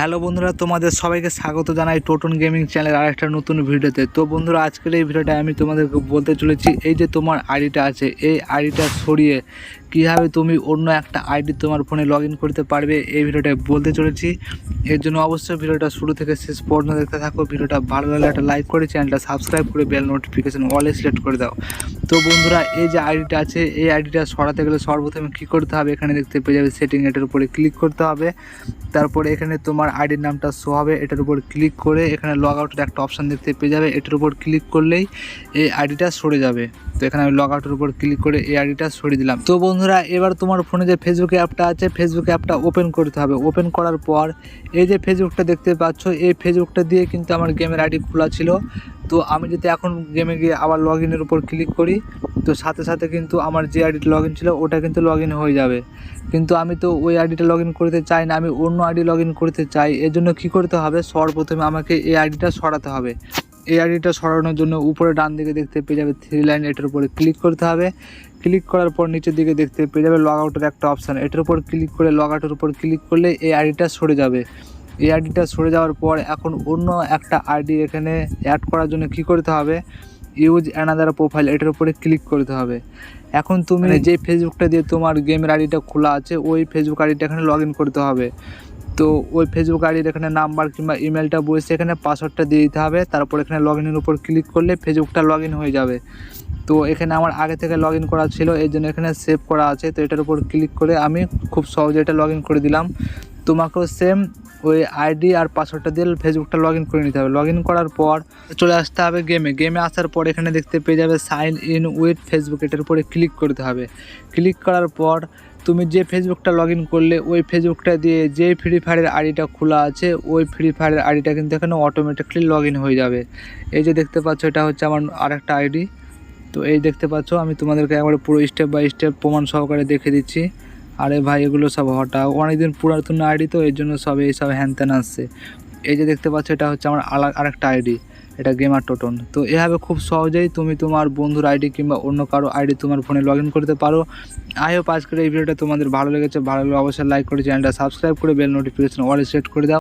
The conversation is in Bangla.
হ্যালো বন্ধুরা, তোমাদের সবাইকে স্বাগত জানাই টোটন গেমিং চ্যানেল আর একটা নতুন ভিডিওতে। তো বন্ধুরা, আজকের এই ভিডিওটা আমি তোমাদেরকে বলতে চলেছি, এই যে তোমার আইডিটা আছে, এই আইডিটা সরিয়ে কীভাবে তুমি অন্য একটা আইডি তোমার ফোনে লগ করতে পারবে, এই ভিডিওটা বলতে চলেছি। এর জন্য অবশ্যই ভিডিওটা শুরু থেকে শেষ পর্যন্ত দেখতে থাকো। ভিডিওটা ভালো লাগলে একটা লাইক করে চ্যানেলটা সাবস্ক্রাইব করে বেল নোটিফিকেশান অলে সিলেক্ট করে দাও। তো বন্ধুরা, এই যে আইডিটা আছে, এই আইডিটা সরাতে গেলে সর্বপ্রথমে কী করতে হবে? এখানে দেখতে পেয়ে যাবে সেটিং এটার উপরে ক্লিক করতে হবে। তারপরে এখানে তোমার আইডির নামটা শো হবে, এটার উপর ক্লিক করে এখানে লগ আউটের একটা অপশান দেখতে পেয়ে যাবে। এটার উপর ক্লিক করলেই এই আইডিটা সরে যাবে। তো এখানে আমি লগ আউটের উপর ক্লিক করে এই আইডিটা সরিয়ে দিলাম। তো বন্ধুরা, এবার তোমার ফোনে যে ফেসবুক অ্যাপটা আছে ফেসবুক অ্যাপটা ওপেন করতে হবে। ওপেন করার পর এই যে ফেসবুকটা দেখতে পাচ্ছ, এই ফেসবুকটা দিয়ে কিন্তু আমার গেমের আইডি খোলা ছিল। তো আমি যদি এখন গেমে গিয়ে আবার লগ ইনের উপর ক্লিক করি, তো সাথে সাথে কিন্তু আমার যে আইডিটা লগ ইন ছিল, ওটা কিন্তু লগ ইন হয়ে যাবে। কিন্তু আমি তো ওই আইডিটা লগ ইন করতে চাই না, আমি অন্য আইডি লগ ইন করতে চাই। এর জন্য কী করতে হবে? সর্বপ্রথমে আমাকে এই আইডিটা সরাতে হবে। এই আইডিটা সরানোর জন্য উপরে ডান দিকে দেখতে পেয়ে যাবে থ্রি লাইন এটার উপরে ক্লিক করতে হবে। ক্লিক করার পর নিচের দিকে দেখতে পেয়ে যাবে লগ আউটের একটা অপশান এটার উপর ক্লিক করে লগ আউটের উপর ক্লিক করলে এই আইডিটা সরে যাবে। এই আইডিটা সরে যাওয়ার পর এখন অন্য একটা আইডি এখানে অ্যাড করার জন্য কি করতে হবে? ইউজ অ্যানাদার প্রোফাইল এটার উপরে ক্লিক করতে হবে। এখন তুমি যে ফেসবুকটা দিয়ে তোমার গেমের আইডিটা খোলা আছে ওই ফেসবুক আইডিটা এখানে লগ ইন করতে হবে। তো ওই ফেসবুক আইডির এখানে নাম্বার কিংবা ইমেলটা বসে এখানে পাসওয়ার্ডটা দিয়ে দিতে হবে। তারপর এখানে লগ ইনের উপর ক্লিক করলে ফেসবুকটা লগ ইন হয়ে যাবে। তো এখানে আমার আগে থেকে লগ ইন করা ছিল এর জন্য এখানে সেভ করা আছে। তো এটার উপর ক্লিক করে আমি খুব সহজে এটা লগ ইন করে দিলাম। তোমাকেও সেম ওই আইডি আর পাসওয়ার্ডটা দিয়ে ফেসবুকটা লগ ইন করে নিতে হবে। লগ ইন করার পর চলে আসতে হবে গেমে গেমে আসার পর এখানে দেখতে পেয়ে যাবে সাইন ইন উইথ ফেসবুক এটার উপরে ক্লিক করতে হবে। ক্লিক করার পর তুমি যে ফেসবুকটা লগ ইন করলে, ওই ফেসবুকটা দিয়ে যে ফ্রি ফায়ারের আইডিটা খোলা আছে, ওই ফ্রি ফায়ারের আইডিটা কিন্তু এখানে অটোমেটিকলি লগ ইন হয়ে যাবে। এই যে দেখতে পাচ্ছ, এটা হচ্ছে আমার আরেকটা আইডি। তো এই দেখতে পাচ্ছ, আমি তোমাদেরকে একবারে পুরো স্টেপ বাই স্টেপ প্রমাণ সহকারে দেখে দিচ্ছি। আরে ভাই, এগুলো সব হঠাৎ। অনেকদিন পুরাতন আইডি তো, এর জন্য সব এই সব হ্যান ত্যান আসছে। এই যে দেখতে পাচ্ছ, এটা হচ্ছে আমার আলাদা আরেকটা আইডি, এটা গেমার টোটন তো এভাবে খুব সহজেই তুমি তোমার বন্ধুর আইডি কিংবা অন্য কারও আইডি তোমার ফোনে লগ করতে পারো। আই হোপ আজকের এই ভিডিওটা তোমাদের ভালো লেগেছে, ভালো লাগলে অবশ্যই লাইক করে চ্যানেলটা সাবস্ক্রাইব করে বেল নোটিফিকেশন অল সেট করে দাও।